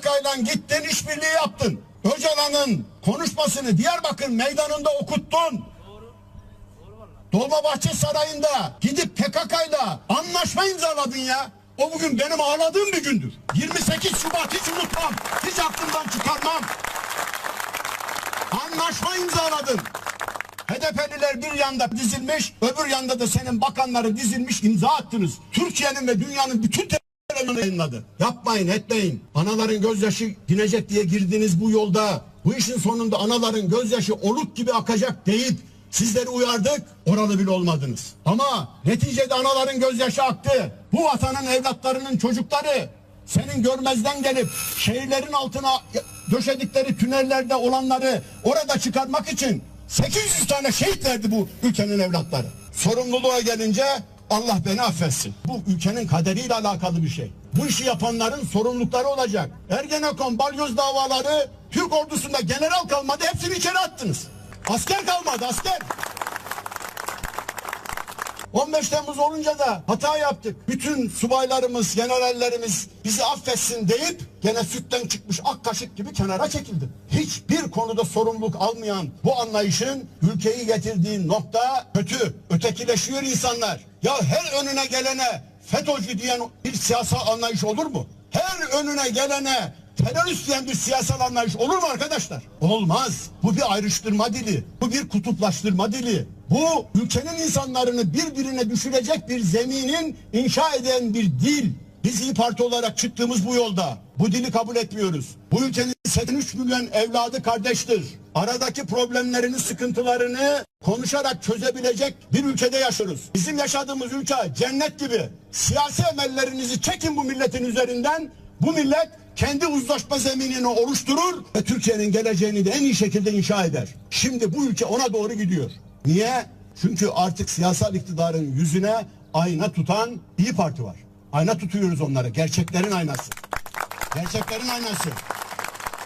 PKK'yla gittin işbirliği yaptın. Öcalan'ın konuşmasını Diyarbakır meydanında okuttun. Dolmabahçe Sarayı'nda gidip PKK'yla anlaşma imzaladın ya. O bugün benim ağladığım bir gündür. 28 Şubat hiç unutmam. Hiç aklımdan çıkarmam. Anlaşma imzaladın. HDP'liler bir yanda dizilmiş, öbür yanda da senin bakanları dizilmiş imza attınız. Türkiye'nin ve dünyanın bütün televizyonunu yayınladı. Yapmayın, etmeyin. Anaların gözyaşı dinecek diye girdiniz bu yolda. Bu işin sonunda anaların gözyaşı oluk gibi akacak deyip sizleri uyardık, oralı bile olmadınız. Ama neticede anaların gözyaşı aktı. Bu vatanın evlatlarının çocukları senin görmezden gelip şehirlerin altına döşedikleri tünellerde olanları orada çıkarmak için 800 tane şehit verdi bu ülkenin evlatları. Sorumluluğa gelince Allah beni affetsin. Bu ülkenin kaderiyle alakalı bir şey. Bu işi yapanların sorumlulukları olacak. Ergenekon, balyoz davaları, Türk ordusunda general kalmadı hepsini içeri attınız. Asker kalmadı asker. 15 Temmuz olunca da hata yaptık. Bütün subaylarımız, generallerimiz bizi affetsin deyip gene sütten çıkmış ak kaşık gibi kenara çekildi. Hiçbir konuda sorumluluk almayan bu anlayışın ülkeyi getirdiği nokta kötü. Ötekileşiyor insanlar. Ya her önüne gelene FETÖ'cü diyen bir siyasal anlayış olur mu? Her önüne gelene terörist diyen bir siyasal anlayış olur mu arkadaşlar? Olmaz. Bu bir ayrıştırma dili. Bu bir kutuplaştırma dili. Bu ülkenin insanlarını birbirine düşürecek bir zeminin inşa eden bir dil. Biz İyi Parti olarak çıktığımız bu yolda bu dili kabul etmiyoruz. Bu ülkenin 83 milyon evladı kardeştir. Aradaki problemlerini, sıkıntılarını konuşarak çözebilecek bir ülkede yaşıyoruz. Bizim yaşadığımız ülke cennet gibi. Siyasi emellerinizi çekin bu milletin üzerinden. Bu millet kendi uzlaşma zeminini oluşturur ve Türkiye'nin geleceğini de en iyi şekilde inşa eder. Şimdi bu ülke ona doğru gidiyor. Niye? Çünkü artık siyasal iktidarın yüzüne ayna tutan İyi Parti var. Ayna tutuyoruz onlara. Gerçeklerin aynası. Gerçeklerin aynası.